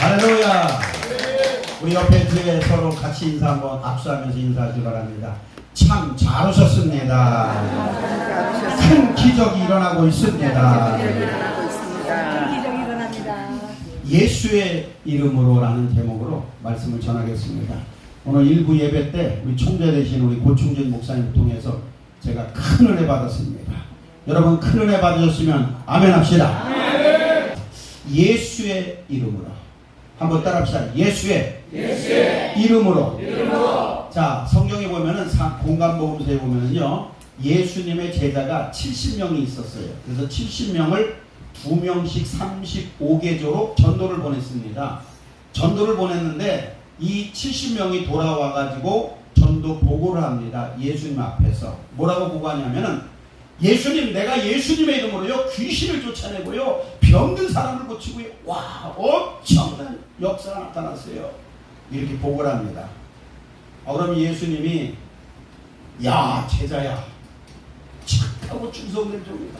할렐루야. 우리 옆에 뒤에 서로 같이 인사 한번 악수하면서 인사하시기 바랍니다. 참 잘 오셨습니다. 큰 기적이 일어나고 있습니다. 예수의 이름으로라는 제목으로 말씀을 전하겠습니다. 오늘 일부 예배 때 우리 총재 되신 우리 고충진 목사님 통해서 제가 큰 은혜 받았습니다. 여러분 큰 은혜 받으셨으면 아멘 합시다. 예수의 이름으로 한번 따라합시다. 예수의, 이름으로. 자 성경에 보면은 사- 공간복음서에 보면은요 예수님의 제자가 70명이 있었어요. 그래서 70명을 두 명씩 35개조로 전도를 보냈습니다. 전도를 보냈는데 이 70명이 돌아와 가지고 전도 보고를 합니다. 예수님 앞에서 뭐라고 보고하냐면은 예수님 내가 예수님의 이름으로요 귀신을 쫓아내고요 병든 사람을 고치고요 와 엄청난 역사가 나타났어요. 이렇게 보고를 합니다. 어, 그럼 예수님이 야 제자야 착하고 충성된 종이다.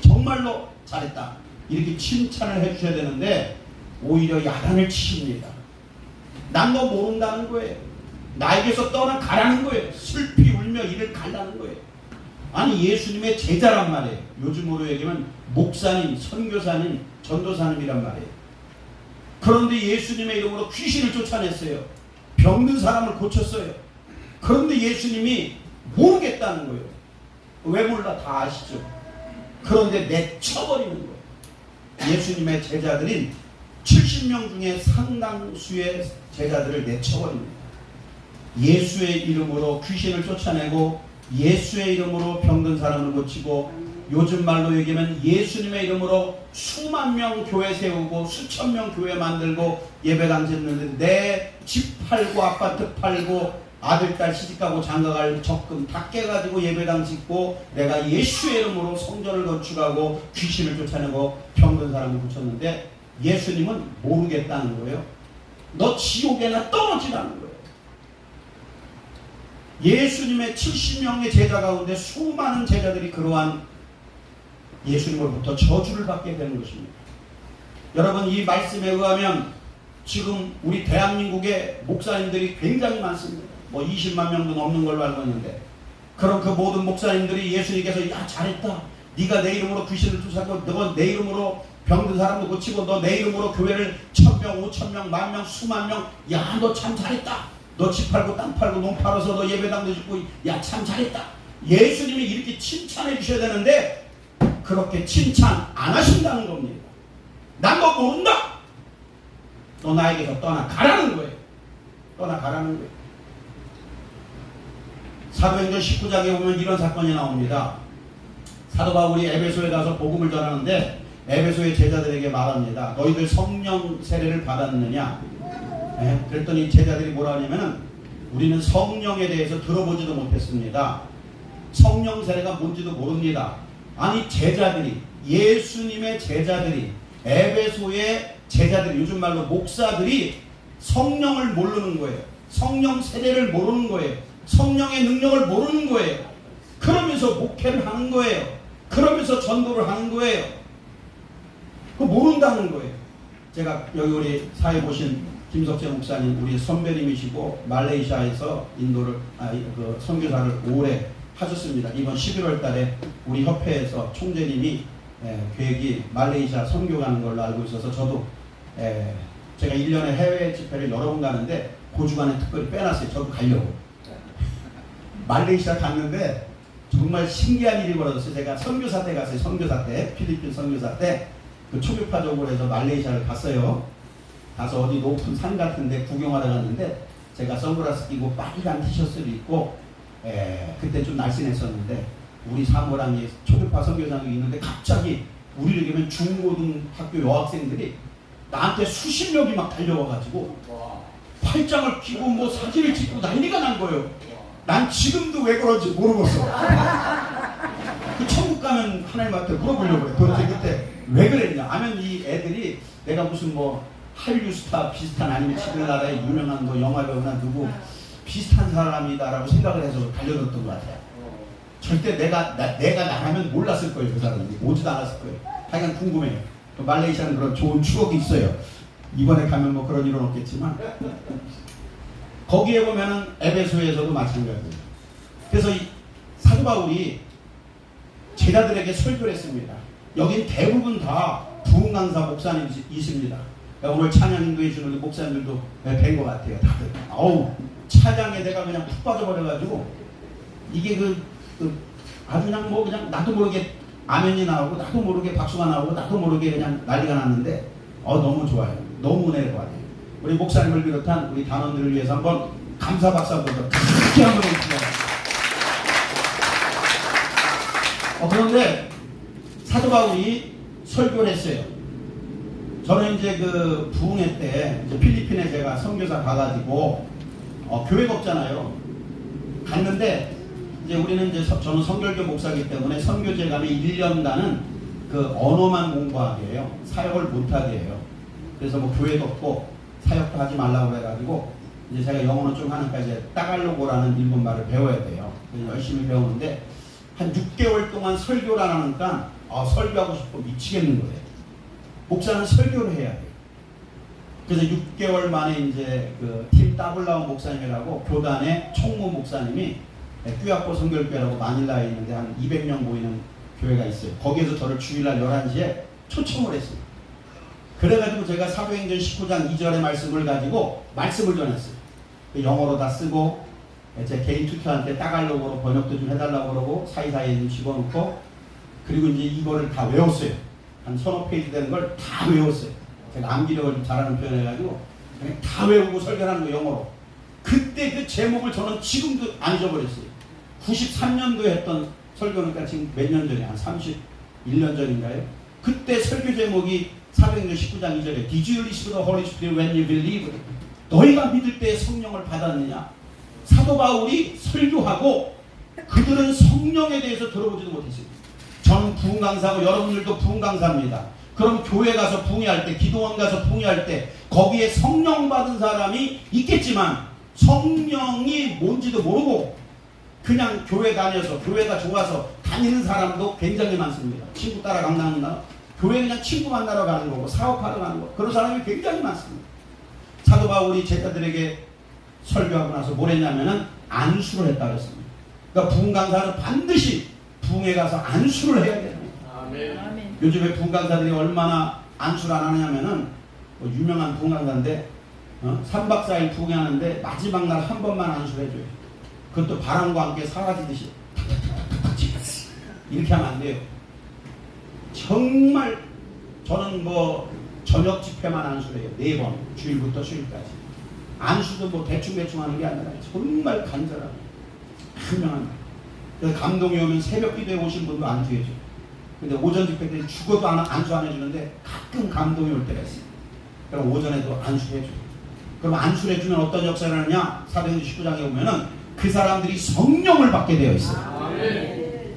정말로 잘했다. 이렇게 칭찬을 해주셔야 되는데 오히려 야단을 치십니다. 난 너 모른다는 거예요. 나에게서 떠나 가라는 거예요. 슬피 울며 이를 갈라는 거예요. 아니 예수님의 제자란 말이에요. 요즘으로 얘기하면 목사님, 선교사님, 전도사님이란 말이에요. 그런데 예수님의 이름으로 귀신을 쫓아냈어요. 병든 사람을 고쳤어요. 그런데 예수님이 모르겠다는 거예요. 왜 몰라? 다 아시죠? 그런데 내쳐버리는 거예요. 예수님의 제자들인 70명 중에 상당수의 제자들을 내쳐버립니다. 예수의 이름으로 귀신을 쫓아내고 예수의 이름으로 병든 사람을 고치고 요즘 말로 얘기하면 예수님의 이름으로 수만 명 교회 세우고 수천 명 교회 만들고 예배당 짓는데 내 집 팔고 아파트 팔고 아들 딸 시집가고 장가갈 적금 다 깨가지고 예배당 짓고 내가 예수의 이름으로 성전을 건축하고 귀신을 쫓아내고 병든 사람을 고쳤는데 예수님은 모르겠다는 거예요. 너 지옥에나 떨어지라는 거예요. 예수님의 70명의 제자 가운데 수많은 제자들이 그러한 예수님으로부터 저주를 받게 되는 것입니다. 여러분 이 말씀에 의하면 지금 우리 대한민국의 목사님들이 굉장히 많습니다. 뭐 20만 명도 넘는 걸로 알고 있는데 그럼 그 모든 목사님들이 예수님께서 야 잘했다. 네가 내 이름으로 귀신을 쫓아고 너가 내 이름으로 병든 사람도 고치고 너 내 이름으로 교회를 천명, 오천명, 만명, 수만 명. 야 너 참 잘했다. 너 집 팔고 땅 팔고 농 팔아서 너 예배당도 짓고 야 참 잘했다. 예수님이 이렇게 칭찬해 주셔야 되는데 그렇게 칭찬 안 하신다는 겁니다. 난 너 모른다. 너 나에게서 떠나 가라는 거예요. 떠나 가라는 거예요. 사도행전 19장에 보면 이런 사건이 나옵니다. 사도 바울이 에베소에 가서 복음을 전하는데 에베소의 제자들에게 말합니다. 너희들 성령 세례를 받았느냐? 예, 그랬더니 제자들이 뭐라 하냐면은 우리는 성령에 대해서 들어보지도 못했습니다. 성령 세례가 뭔지도 모릅니다. 아니 제자들이 예수님의 제자들이 에베소의 제자들이 요즘 말로 목사들이 성령을 모르는 거예요. 성령 세례를 모르는 거예요. 성령의 능력을 모르는 거예요. 그러면서 목회를 하는 거예요. 그러면서 전도를 하는 거예요. 그 모른다는 거예요. 제가 여기 우리 사회 보신 김석재 목사님 우리 선배님이시고 말레이시아에서 인도를 아, 그 선교사를 오래 하셨습니다. 이번 11월 달에 우리 협회에서 총재님이 에, 계획이 말레이시아 선교 가는 걸로 알고 있어서 저도 에, 제가 1년에 해외 집회를 여러 번 가는데 그 주간에 특별히 빼놨어요. 저도 가려고. 말레이시아 갔는데 정말 신기한 일이 벌어졌어요. 제가 선교사 때 갔어요. 선교사 때 필리핀 선교사 때 그 초교파적으로 해서 말레이시아를 갔어요. 가서 어디 높은 산 같은데 구경하러 갔는데 제가 선글라스 끼고 빨간 티셔츠를 입고 에, 그때 좀 날씬했었는데 우리 사모랑이 초교파 선교사님이 있는데 갑자기 우리를 보면 중고등학교 여학생들이 나한테 수십 명이 막 달려와가지고 팔짱을 끼고 뭐 사진을 찍고 난리가 난 거예요. 난 지금도 왜 그런지 모르겠어. 그 천국 가면 하나님한테 물어보려고 그래. 도대체 그때 왜 그랬냐? 하면 이 애들이 내가 무슨 뭐 한류 스타 비슷한 아니면 지금 나라의 유명한 뭐 영화 배우나 누구 비슷한 사람이다라고 생각을 해서 달려들었던 것 같아요. 절대 내가 나, 내가 나가면 몰랐을 거예요. 그 사람이 오지도 않았을 거예요. 하여간 궁금해요. 또 말레이시아는 그런 좋은 추억이 있어요. 이번에 가면 뭐 그런 일은 없겠지만 거기에 보면은 에베소에서도 마찬가지예요. 그래서 이 사도 바울이 제자들에게 설교를 했습니다. 여긴 대부분 다 부흥강사 목사님이십니다. 오늘 찬양 인도해 주는 목사님들도 뵌 것 같아요. 다들. 어우 찬양에 내가 그냥 푹 빠져버려가지고 이게 그, 그 아주 그냥 뭐 그냥 나도 모르게 아멘이 나오고 나도 모르게 박수가 나오고 나도 모르게 그냥 난리가 났는데 어 너무 좋아요. 너무 은혜를 받아요. 우리 목사님을 비롯한 우리 단원들을 위해서 한번 감사 박수 한번 더 크게 한번 해주세요. 어, 그런데 사도 바울이 설교를 했어요. 저는 이제 그 부흥회 때 필리핀에 제가 선교사 가가지고 어, 교회가 없잖아요. 갔는데 이제 우리는 이제 서- 저는 성결교 목사기 때문에 선교제 가면 1년간은 그 언어만 공부하게 해요. 사역을 못하게 해요. 그래서 뭐 교회도 없고 사역도 하지 말라고 해가지고 이제 제가 영어는 좀 하니까 이제 따갈로고라는 일본 말을 배워야 돼요. 열심히 배우는데 한 6개월 동안 설교를 안 하니까 아, 설교하고 싶고 미치겠는 거예요. 목사는 설교를 해야 돼요. 그래서 6개월 만에 이제 그팀 따블라운 목사님이라고 교단의 총무 목사님이 큐아포 성결교회라고 마닐라에 있는데 한 200명 모이는 교회가 있어요. 거기에서 저를 주일날 11시에 초청을 했어요. 그래가지고 제가 사도행전 19장 2절의 말씀을 가지고 말씀을 전했어요. 그 영어로 다 쓰고 제 개인 투표한테 따갈로그로 번역도 좀 해달라고 그러고 사이사이에 좀 집어넣고 그리고 이제 이거를 다 외웠어요. 한 서너 페이지 되는 걸 다 외웠어요. 제가 암기력을 좀 잘하는 그냥 다 외우고 설교하는 거 영어로. 그때 그 제목을 저는 지금도 안 잊어버렸어요. 93년도에 했던 설교니까 지금 몇 년 전에 한 31년 전인가요? 그때 설교 제목이 400년 19장 2절에 Did you receive the Holy Spirit when you believe? 너희가 믿을 때 성령을 받았느냐? 사도 바울이 설교하고 그들은 성령에 대해서 들어보지도 못했어요. 저는 부흥 강사고 여러분들도 부흥 강사입니다. 그럼 교회 가서 부흥할 때, 기도원 가서 부흥할 때 거기에 성령 받은 사람이 있겠지만 성령이 뭔지도 모르고 그냥 교회 다녀서 교회가 좋아서 다니는 사람도 굉장히 많습니다. 친구 따라 강남이나 교회 그냥 친구 만나러 가는 거고 사업하러 가는 거 그런 사람이 굉장히 많습니다. 사도 바울이 제자들에게 설교하고 나서 뭘 했냐면은 안수를 했다 그랬습니다. 그러니까 부흥 강사는 반드시 부흥에 가서 안수를 해야 됩니다. 아멘. 요즘에 부흥 강사들이 얼마나 안수를 안 하냐면은 뭐 유명한 부흥 강사인데 어? 3박 4일 부흥하는데 마지막 날 한 번만 안수를 해줘요. 그것도 바람과 함께 사라지듯이 이렇게 하면 안 돼요. 정말 저는 뭐 저녁 집회만 안수를 해요. 네 번, 주일부터 수일까지. 안수도 뭐 대충대충 하는 게 아니라 정말 간절하고 분명한 그래서 감동이 오면 새벽 기도에 오신 분도 안수해줘요. 근데 오전 집회 때 죽어도 안, 안수 안 해주는데 가끔 감동이 올 때가 있어요. 그럼 오전에도 안수해줘요. 그럼 안수를 해주면 어떤 역사를 하느냐? 사도행전 19장에 보면은 그 사람들이 성령을 받게 되어 있어요.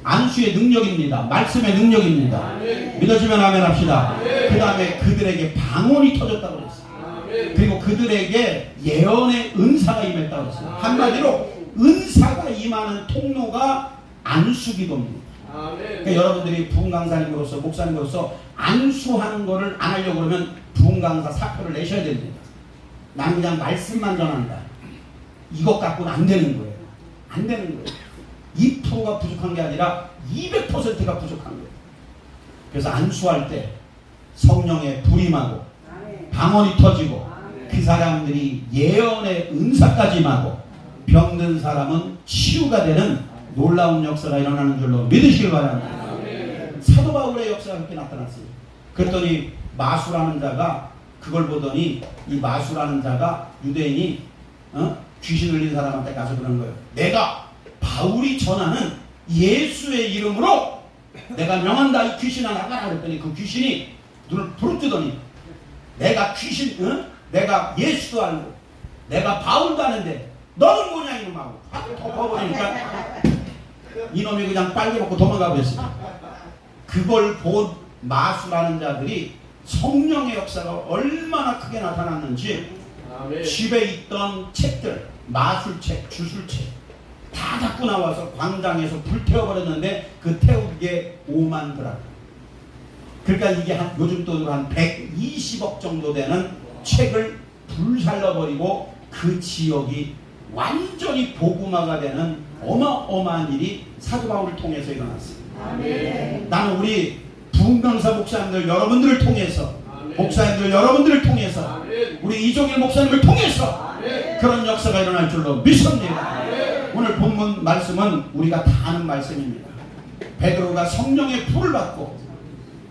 안수의 능력입니다. 말씀의 능력입니다. 믿어지면 아멘 합시다. 그 다음에 그들에게 방언이 터졌다고 그랬어요. 그리고 그들에게 예언의 은사가 임했다고 그랬어요. 한마디로 은사가 임하는 통로가 안수기도입니다. 그러니까 여러분들이 부흥 강사님으로서 목사님으로서 안수하는 거를 안 하려고 그러면 부흥 강사 사표를 내셔야 됩니다. 난 그냥 말씀만 전한다. 이것 갖고는 안 되는 거예요. 안 되는 거예요. 2%가 부족한 게 아니라 200%가 부족한 거예요. 그래서 안수할 때 성령의 불임하고 방언이 터지고 그 사람들이 예언의 은사까지 임하고 병든 사람은 치유가 되는 놀라운 역사가 일어나는 줄로 믿으시길 바랍니다. 사도 바울의 역사가 그렇게 나타났어요. 그랬더니 마수라는 자가 그걸 보더니 이 마수라는 자가 유대인이 어? 귀신 들린 사람한테 가서 그런 거예요. 내가 바울이 전하는 예수의 이름으로 내가 명한다 이 귀신아 나가라 그랬더니 그 귀신이 눈을 부릅뜨더니 내가 귀신 응? 내가 예수도 알고 내가 바울도 아는데 너는 뭐냐 이놈하고 확 덮어버리니까 이놈이 그냥 빨개 먹고 도망가 버렸어요. 그걸 본 마수라는 자들이 성령의 역사가 얼마나 크게 나타났는지 집에 있던 책들, 마술책, 주술책 다 갖고 나와서 광장에서 불태워버렸는데 그 태운 게 5만 드라. 그러니까 이게 한 요즘 돈으로 한 120억 정도 되는 책을 불살라버리고 그 지역이 완전히 복음화가 되는 어마어마한 일이 사도 바울을 통해서 일어났어요. 나는 우리 부흥강사 목사님들 여러분들을 통해서 목사님들 여러분들을 통해서 우리 이종일 목사님을 통해서 그런 역사가 일어날 줄로 믿습니다. 오늘 본문 말씀은 우리가 다 아는 말씀입니다. 베드로가 성령의 불을 받고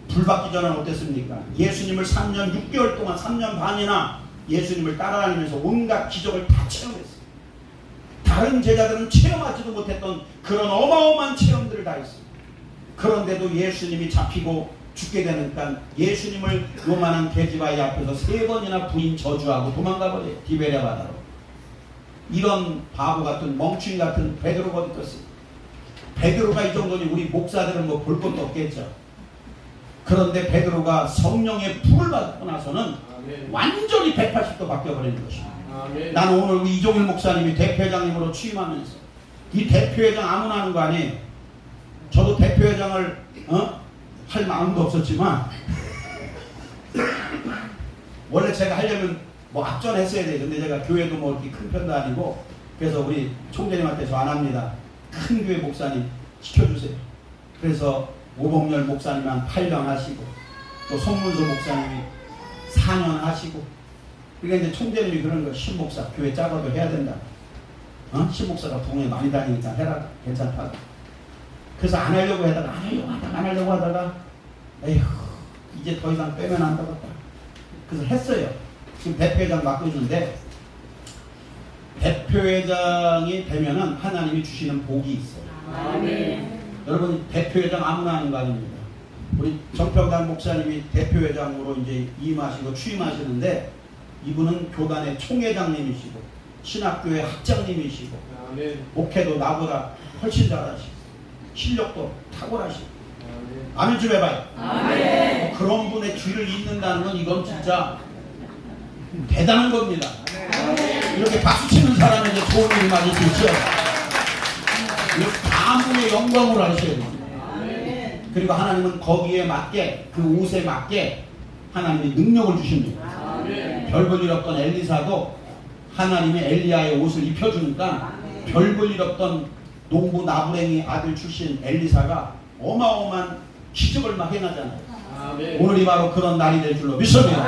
불 받기 전에 어땠습니까? 예수님을 3년 6개월 동안 3년 반이나 예수님을 따라다니면서 온갖 기적을 다 체험했어요. 다른 제자들은 체험하지도 못했던 그런 어마어마한 체험들을 다 했어요. 그런데도 예수님이 잡히고 죽게 되니까 예수님을 요만한 계집아이 앞에서 세 번이나 부인 저주하고 도망가 버려요. 디베레 바다로. 이런 바보 같은 멍충이 같은 베드로가 어디 있겠어요? 베드로가 이 정도니 우리 목사들은 뭐 볼 것도 없겠죠. 그런데 베드로가 성령의 불을 받고 나서는 완전히 180도 바뀌어버리는 것입니다. 나는 오늘 이종일 목사님이 대표회장님으로 취임하면서 이 대표회장 아무나 하는 거 아니에요. 저도 대표회장을 어? 할 마음도 없었지만 원래 제가 하려면 뭐 앞전했어야 돼. 근데 제가 교회도 뭐 이렇게 큰 편도 아니고 그래서 우리 총재님한테 저 안 합니다. 큰 교회 목사님 시켜주세요. 그래서 오봉열 목사님 한 8년 하시고 또 송문수 목사님이 4년 하시고 그러니까 이제 총재님이 그런 거 신목사 교회 작아도 해야 된다. 어? 신목사가 부흥에 많이 다니니까 해라 괜찮다. 그래서 안 하려고 하다가 안 하려고 하다가 안 하려고 하다가 에휴 이제 더 이상 빼면 안 되겠다. 그래서 했어요. 지금 대표회장 맡고 있는데 대표회장이 되면은 하나님이 주시는 복이 있어요. 여러분 대표회장 아무나 하는 거 아닙니다. 우리 정평당 목사님이 대표회장으로 이제 임하시고 취임하시는데 이분은 교단의 총회장님이시고 신학교의 학장님이시고 목회도 나보다 훨씬 잘하시고 실력도 탁월하시고 아멘 좀 해봐요. 뭐 그런 분의 뒤를 잇는다는 건 이건 진짜 대단한 겁니다. 이렇게 박수 치는 사람에게 좋은 일이 수 있죠. 다분의 영광으로 하셔야 됩니다. 그리고 하나님은 거기에 맞게 그 옷에 맞게 하나님이 능력을 주십니다. 별볼일 없던 엘리사도 하나님이 엘리야의 옷을 입혀주니까 별볼일 없던 농부 나부랭이 아들 출신 엘리사가 어마어마한 기적을 막 해나잖아요. 오늘이 바로 그런 날이 될 줄로 믿습니다.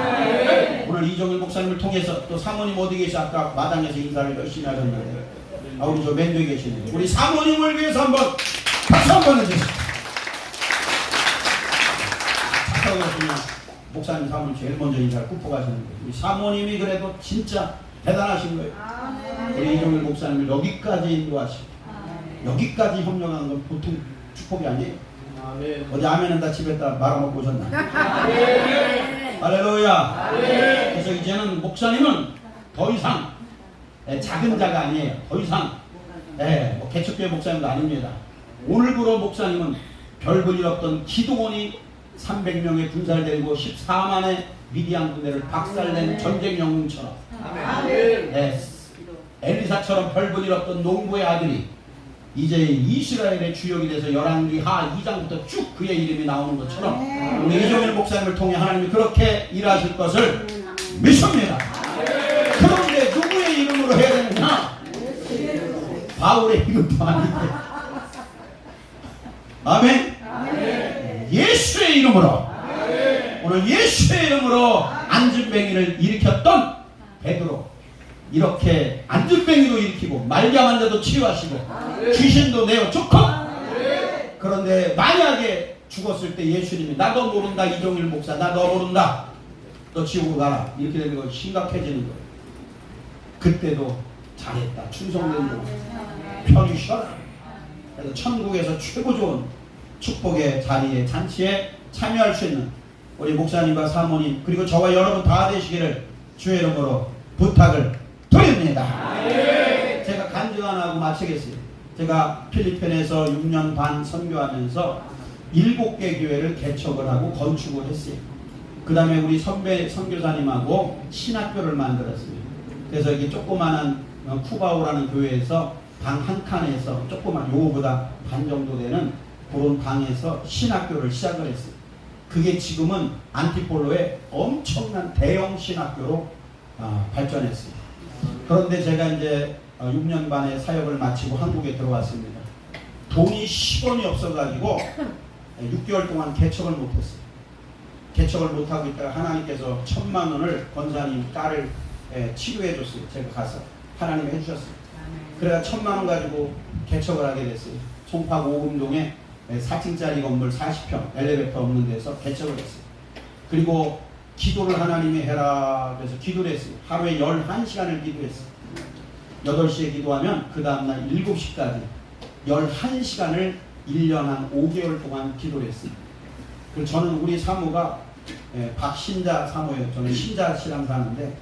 오늘 이종일 목사님을 통해서 또 사모님 어디 계시 아까 마당에서 인사를 열심히 하셨는데 아 우리 저 맨쪽에 계시네요. 우리 사모님을 위해서 한번 박수 한번 해주세요. 착하고 그러시면 목사님 사모님 제일 먼저 인사를 굽고 가시는 거예요. 우리 사모님이 그래도 진짜 대단하신 거예요. 우리 이종일 목사님을 여기까지 인도하시고 여기까지 협력하는 건 보통 축복이 아니에요. 어디 아멘은 다 집에 다 말아먹고 오셨나? 할렐루야. 그래서 이제는 목사님은 더 이상 예, 작은 자가 아니에요. 더 이상 예, 뭐 개척교회 목사님도 아닙니다. 오늘부로 목사님은 별볼일 없던 기도원이 300명의 군사를 데리고 14만의 미디안 군대를 박살낸 전쟁 영웅처럼 예, 엘리사처럼 별볼일 없던 농부의 아들이 이제 이스라엘의 주역이 돼서 열왕기 하 2장부터 쭉 그의 이름이 나오는 것처럼 우리 이종일 목사님을 통해 하나님이 그렇게 일하실 것을 믿습니다. 그런데 누구의 이름으로 해야 되느냐? 바울의 이름도 아닌데. 아멘. 예수의 이름으로. 오늘 예수의 이름으로 안진뱅이를 일으켰던 베드로. 이렇게 안진뱅이도 일으키고 데도 치유하시고 귀신도 내어 쫓고 그런데 만약에 죽었을 때 예수님이 나도 모른다 이종일 목사 나도 모른다. 너 지옥으로 가라. 이렇게 거 심각해지는 거예요. 그때도 잘했다. 충성된 거 편히 쉬어라 그래서 천국에서 최고 좋은 축복의 자리에 잔치에 참여할 수 있는 우리 목사님과 사모님 그리고 저와 여러분 다 되시기를 주의 이름으로 부탁을 드립니다. 제가 간증 하나 하고 마치겠어요. 제가 필리핀에서 6년 반 선교하면서 7개 교회를 개척을 하고 건축을 했어요. 그 다음에 우리 선배 선교사님하고 신학교를 만들었어요. 그래서 이게 조그마한 어, 쿠바오라는 교회에서 방 한 칸에서 조그만 요거보다 반 정도 되는 그런 방에서 신학교를 시작을 했어요. 그게 지금은 안티폴로의 엄청난 대형 신학교로 아, 발전했어요. 그런데 제가 이제 6년 반의 사역을 마치고 한국에 들어왔습니다. 돈이 10원이 없어가지고 6개월 동안 개척을 못했어요. 개척을 못하고 있다가 하나님께서 천만 원을 권사님 딸을 예, 치료해 줬어요. 제가 가서 하나님 해주셨어요. 그래가 천만 원 가지고 개척을 하게 됐어요. 송파 오금동에 4층짜리 건물 40평 엘리베이터 없는 데서 개척을 했어요. 그리고 기도를 하나님이 해라 그래서 기도를 했어요. 하루에 11시간을 기도했어요. 8시에 기도하면 그 다음날 7시까지 11시간을 1년 한 5개월 동안 기도를 했어요. 그 저는 우리 사모가 예, 박신자 사모예요. 저는 신자 신앙 사는데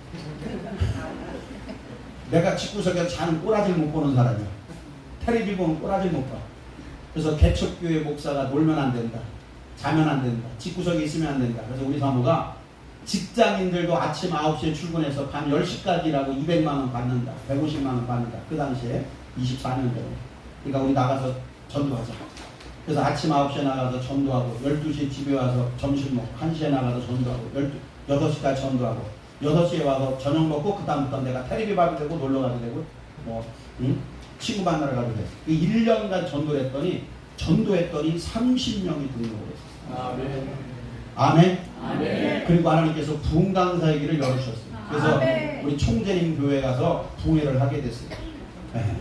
내가 집구석에 자는 꼬라지를 못 보는 사람이야. 테레비 보면 꼬라지를 못 봐. 그래서 개척교회 목사가 놀면 안 된다. 자면 안 된다. 집구석에 있으면 안 된다. 그래서 우리 사모가 직장인들도 아침 9시에 출근해서 밤 10시까지 일하고 200만 원 받는다. 150만 원 받는다. 그 당시에 24년 전에. 그러니까 우리 나가서 전도하자. 그래서 아침 9시에 나가서 전도하고 12시에 집에 와서 점심 먹고 1시에 나가서 전도하고 12, 8시까지 전도하고 6시에 와서 저녁 먹고 그 다음부터 내가 테레비 봐도 되고 놀러 가도 되고 뭐 응? 친구 만나러 가도 돼. 그 1년간 전도를 했더니 전도했더니 30명이 등록을 했어요. 아멘. 아멘. 그리고 하나님께서 부흥 강사이기를 열으셨어요. 그래서 아멘. 우리 총재님 교회 가서 부흥회를 하게 됐어요. 네.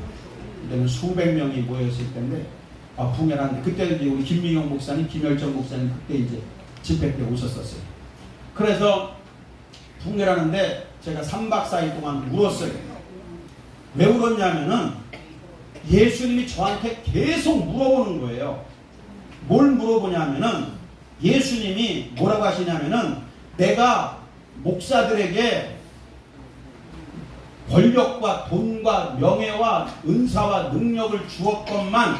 그때는 수백 명이 모였을 텐데 아, 부흥회를 하는데 그때 이제 우리 김민영 목사님, 김열정 목사님 그때 이제 집회 때 오셨었어요. 그래서 하는데 제가 3박 4일 동안 울었어요. 왜 울었냐면은 예수님이 저한테 계속 물어보는 거예요. 뭘 물어보냐면은 예수님이 뭐라고 하시냐면은 내가 목사들에게 권력과 돈과 명예와 은사와 능력을 주었건만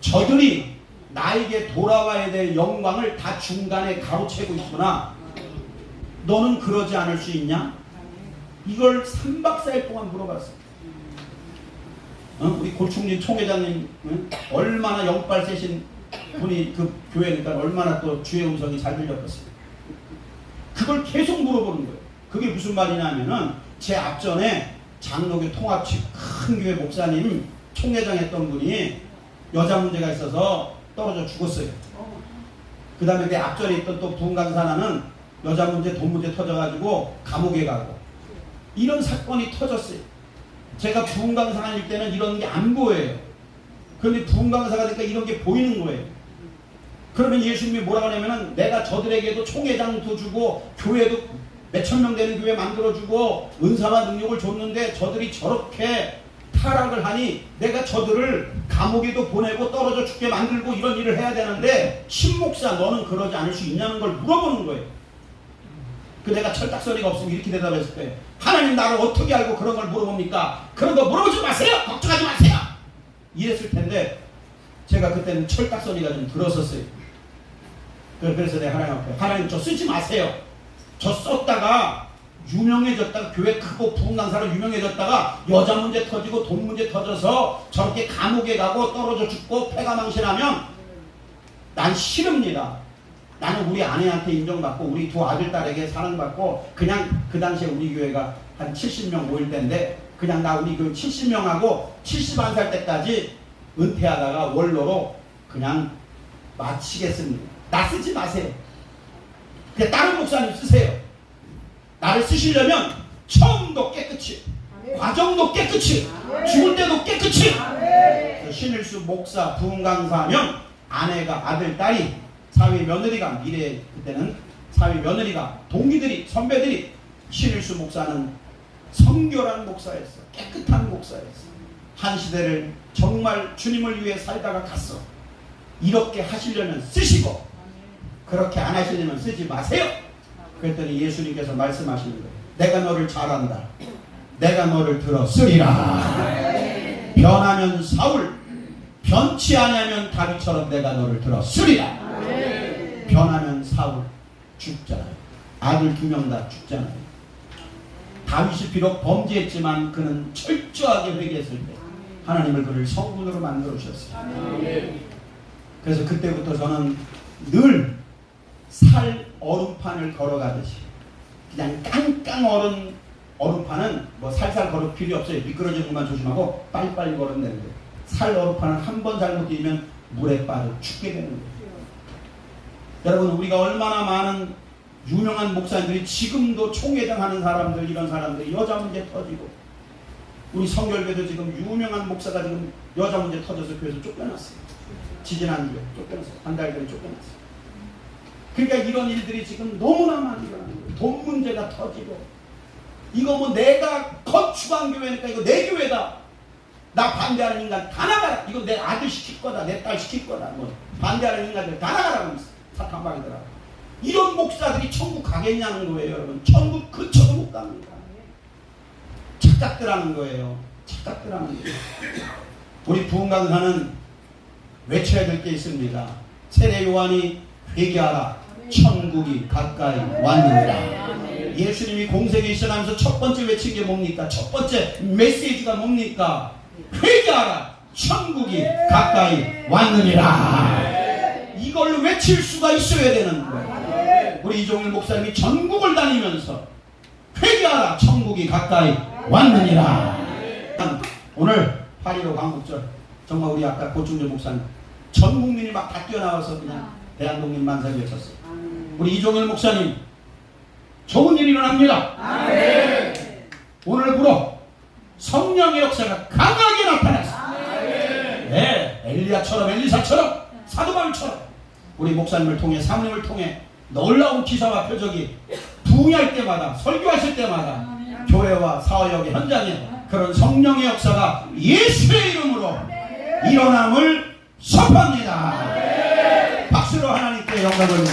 저들이 나에게 돌아와야 될 영광을 다 중간에 가로채고 있구나. 너는 그러지 않을 수 있냐? 이걸 3박 4일 동안 물어봤어. 어? 우리 고충진 총회장님 응? 얼마나 영빨 세신 분이 그 교회니까 얼마나 또 주의 음성이 잘 들렸겠어요. 그걸 계속 물어보는 거예요. 그게 무슨 말이냐면은 제 앞전에 장로교 통합측 큰 교회 목사님 총회장 했던 분이 여자 문제가 있어서 떨어져 죽었어요. 그 다음에 내 앞전에 있던 또 부흥강사나는 여자 문제, 돈 문제 터져가지고 감옥에 가고 이런 사건이 터졌어요. 제가 부흥 강사일 때는 이런 게 안 보여요. 그런데 부흥 강사가 되니까 이런 게 보이는 거예요. 그러면 예수님이 뭐라고 하냐면은 내가 저들에게도 총회장도 주고 교회도 몇천 명 되는 교회 만들어주고 은사와 능력을 줬는데 저들이 저렇게 타락을 하니 내가 저들을 감옥에도 보내고 떨어져 죽게 만들고 이런 일을 해야 되는데 신목사 너는 그러지 않을 수 있냐는 걸 물어보는 거예요. 그 내가 철딱서니가 없으면 이렇게 대답했을 때 하나님 나를 어떻게 알고 그런 걸 물어봅니까? 그런 거 물어보지 마세요. 걱정하지 마세요. 이랬을 텐데 제가 그때는 철딱서니가 좀 들었었어요. 그- 그래서 내가 하나님 앞에 하나님 저 쓰지 마세요. 저 썼다가 유명해졌다가 교회 크고 부흥강사로 유명해졌다가 여자 문제 터지고 돈 문제 터져서 저렇게 감옥에 가고 떨어져 죽고 폐가 망신하면 난 싫습니다. 나는 우리 아내한테 인정받고 우리 두 아들 딸에게 사랑받고 그냥 그 당시에 우리 교회가 한 70명 모일 때인데 그냥 나 우리 교회 70명하고 71살 때까지 은퇴하다가 원로로 그냥 마치겠습니다. 나 쓰지 마세요. 그냥 다른 목사님 쓰세요. 나를 쓰시려면 처음도 깨끗이, 과정도 깨끗이, 죽을 때도 깨끗이. 신일수 목사 부흥강사하면 아내가 아들 딸이 사위 며느리가 미래 그때는 사위 며느리가 동기들이 선배들이 신일수 목사는 성결한 목사였어. 깨끗한 목사였어. 한 시대를 정말 주님을 위해 살다가 갔어. 이렇게 하시려면 쓰시고 그렇게 안 하시려면 쓰지 마세요. 그랬더니 예수님께서 말씀하시는 거예요. 내가 너를 잘한다. 내가 너를 들어 쓰리라. 변하면 사울 변치 아니하면 다윗처럼 내가 너를 들어 쓰리라 변하면 사울 죽잖아요. 아들 두 명 다 죽잖아요. 다윗이 비록 범죄했지만 그는 철저하게 회개했을 때 하나님을 그를 성군으로 만들어 주셨어요. 그래서 그때부터 저는 늘 살 얼음판을 걸어가듯이 그냥 깡깡 얼은 얼음판은 뭐 살살 걸을 필요 없어요. 미끄러지는 것만 조심하고 빨리빨리 걸으면 되는데 살 얼음판은 한 번 잘못 뛰면 물에 빠져 죽게 되는 거예요. 여러분 우리가 얼마나 많은 유명한 목사님들이 지금도 총회장 하는 사람들 이런 사람들이 여자 문제 터지고 우리 성결교도 지금 유명한 목사가 지금 여자 문제 터져서 교회에서 쫓겨났어요. 지지난주에 쫓겨났어요. 한 달 전에 쫓겨났어요. 그러니까 이런 일들이 지금 너무나 많이 일어나는 거예요. 돈 문제가 터지고 이거 뭐 내가 건축한 교회니까 이거 내 교회다. 나 반대하는 인간 다 나가라. 이거 내 아들 시킬 거다. 내 딸 시킬 거다. 뭐 반대하는 인간들 다 나가라고 있어. 사탄 방이더라. 이런 목사들이 천국 가겠냐는 거예요, 여러분. 천국 근처도 못 갑니다. 착각들 하는 거예요. 착각들 하는 거예요. 우리 부흥 강사는 외쳐야 될 게 있습니다. 세례 요한이 회개하라. 천국이 가까이 왔느니라. 예수님이 공생에 시작하면서 첫 번째 외친 게 뭡니까? 첫 번째 메시지가 뭡니까? 회개하라. 천국이 가까이 왔느니라. 이걸 외칠 수가 있어야 되는 거예요. 우리 이종일 목사님이 전국을 다니면서 회개하라. 천국이 가까이 왔느니라. 오늘 8.15 광복절 정말 우리 아까 고충재 목사님 전 국민이 막 다 뛰어나와서 그냥 대한독립 만세 외쳤어요. 우리 이종일 목사님 좋은 일이 일어납니다. 오늘부로 성령의 역사가 강하게 나타났습니다. 네, 엘리야처럼 엘리사처럼 사도바울처럼 우리 목사님을 통해 사모님을 통해 놀라운 기사와 표적이 부흥할 때마다 설교하실 때마다 교회와 사역의 현장에 그런 성령의 역사가 예수의 이름으로 일어남을 선포합니다. 박수로 하나님께 영광을